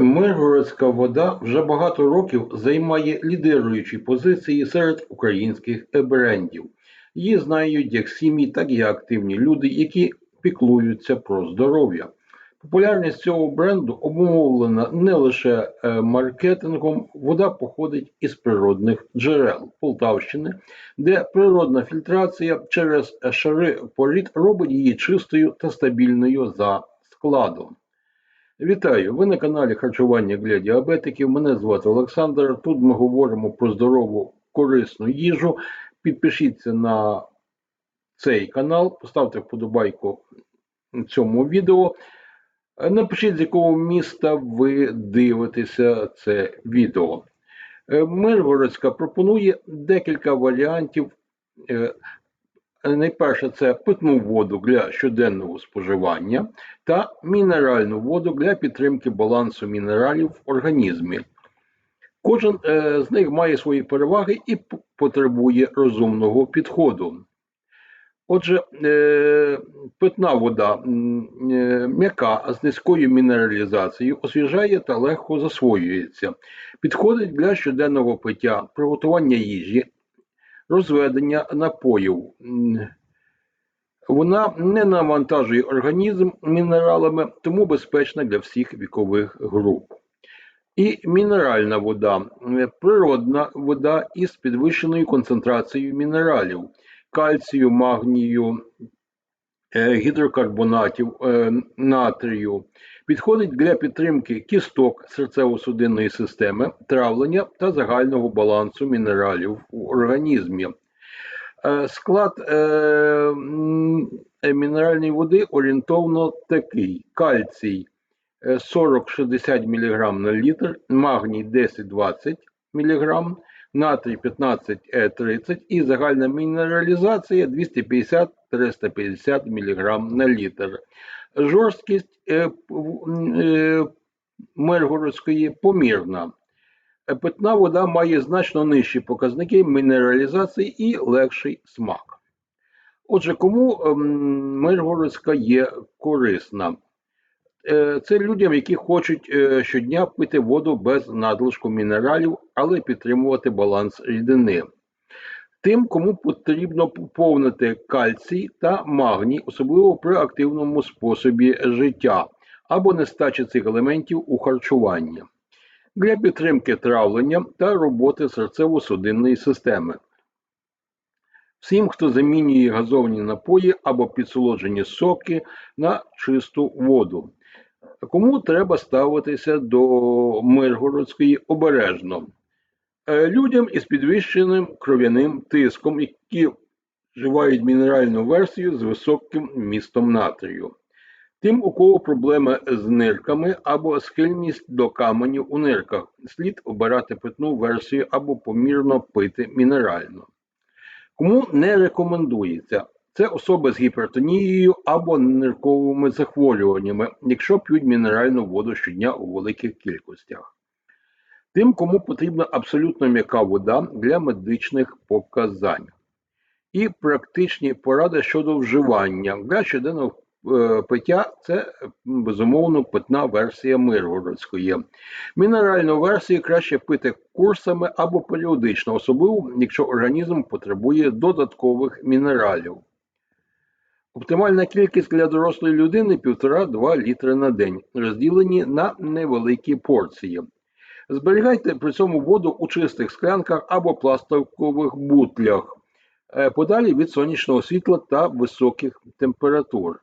Миргородська вода вже багато років займає лідируючі позиції серед українських брендів. Її знають як сім'ї, так і активні люди, які піклуються про здоров'я. Популярність цього бренду обумовлена не лише е, маркетингом, вода походить із природних джерел Полтавщини, де природна фільтрація через шари порід робить її чистою та стабільною за складом. Вітаю! Ви на каналі Харчування для діабетиків. Мене звати Олександр. Тут ми говоримо про здорову корисну їжу. Підпишіться на цей канал, поставте вподобайку цьому відео. Напишіть, з якого міста ви дивитеся це відео. Е, Миргородська пропонує декілька варіантів. Найперше це питну воду для щоденного споживання та мінеральну воду для підтримки балансу мінералів в організмі. Кожен е, з них має свої переваги і потребує розумного підходу. Отже, е, питна вода е, м'яка з низькою мінералізацією освіжає та легко засвоюється. Підходить для щоденного пиття, приготування їжі, розведення напоїв. Вона не навантажує організм мінералами, тому безпечна для всіх вікових груп. І мінеральна вода природна вода із підвищеною концентрацією мінералів, кальцію, магнію, е, гідрокарбонатів, е, натрію. Підходить для підтримки кісток серцево-судинної системи, травлення та загального балансу мінералів в організмі. Е, Склад е, е, мінеральної води орієнтовно такий: кальцій е, 40-60 мг на літр, магній 10-20 мг, натрій 15-30 і загальна мінералізація 250-350 мг на літр. Жорсткість е, п- в- м, е, Миргородської помірна. Питна вода має значно нижчі показники мінералізації і легший смак. Отже, кому ем, Миргородська є корисна? Е, Це людям, які хочуть щодня пити воду без надлишку мінералів, але підтримувати баланс рідини. Тим, кому потрібно поповнити кальцій та магній, особливо при активному способі життя або нестачі цих елементів у харчуванні для підтримки травлення та роботи серцево-судинної системи. Всім, хто замінює газовані напої або підсолоджені соки на чисту воду. Кому треба ставитися до Миргородської обережно? Е, Людям із підвищеним кров'яним тиском, які вживають мінеральну версію з високим вмістом натрію. Тим, у кого проблеми з нирками або схильність до каменів у нирках, слід обирати питну версію або помірно пити мінеральну. Кому не рекомендується, це особи з гіпертонією або нирковими захворюваннями, якщо п'ють мінеральну воду щодня у великих кількостях. Тим, кому потрібна абсолютно м'яка вода для медичних показань. І практичні поради щодо вживання для щоденного е, пиття це безумовно питна версія Миргородської. Мінеральну версію краще пити курсами або періодично, особливо якщо організм потребує додаткових мінералів. Оптимальна кількість для дорослої людини 1,5-2 літри на день, розділені на невеликі порції. Зберігайте при цьому воду у чистих склянках або пластикових бутлях, е, подалі від сонячного світла та високих температур.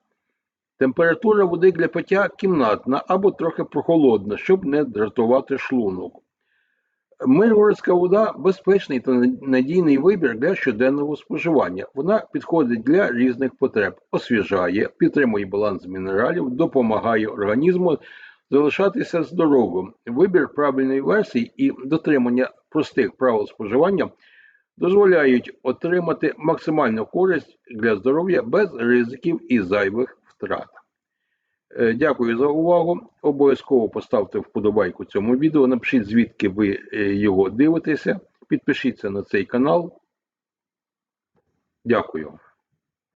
Температура води для пиття кімнатна або трохи прохолодна, щоб не дратувати шлунок. Миргородська вода безпечний та надійний вибір для щоденного споживання. Вона підходить для різних потреб, освіжає, підтримує баланс мінералів, допомагає організму залишатися здоровим. Вибір правильної версії і дотримання простих правил споживання дозволяють отримати максимальну користь для здоров'я без ризиків і зайвих втрат. Е, Дякую за увагу. Обов'язково поставте вподобайку цьому відео. Напишіть, звідки ви е, його дивитеся. Підпишіться на цей канал. Дякую.